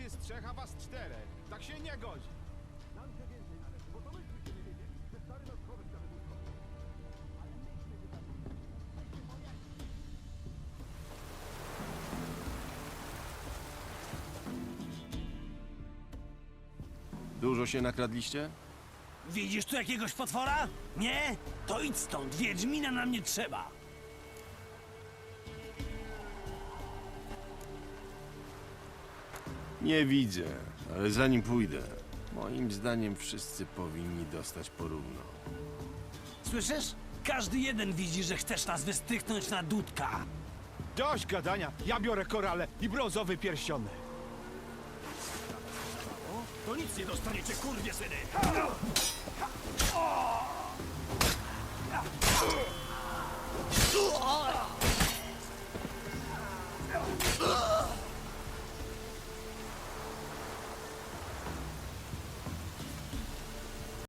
jest trzech, a was czterech. Tak się nie godzi. Dużo się nakradliście? Widzisz tu jakiegoś potwora? Nie? To idź stąd, Wiedźmina nam nie trzeba. Nie widzę, ale zanim pójdę, moim zdaniem wszyscy powinni dostać porówno. Słyszysz? Każdy jeden widzi, że chcesz nas wystyknąć na dudka. Dość gadania. Ja biorę korale i brązowy pierścionek. To nic nie dostaniecie, kurwie syny!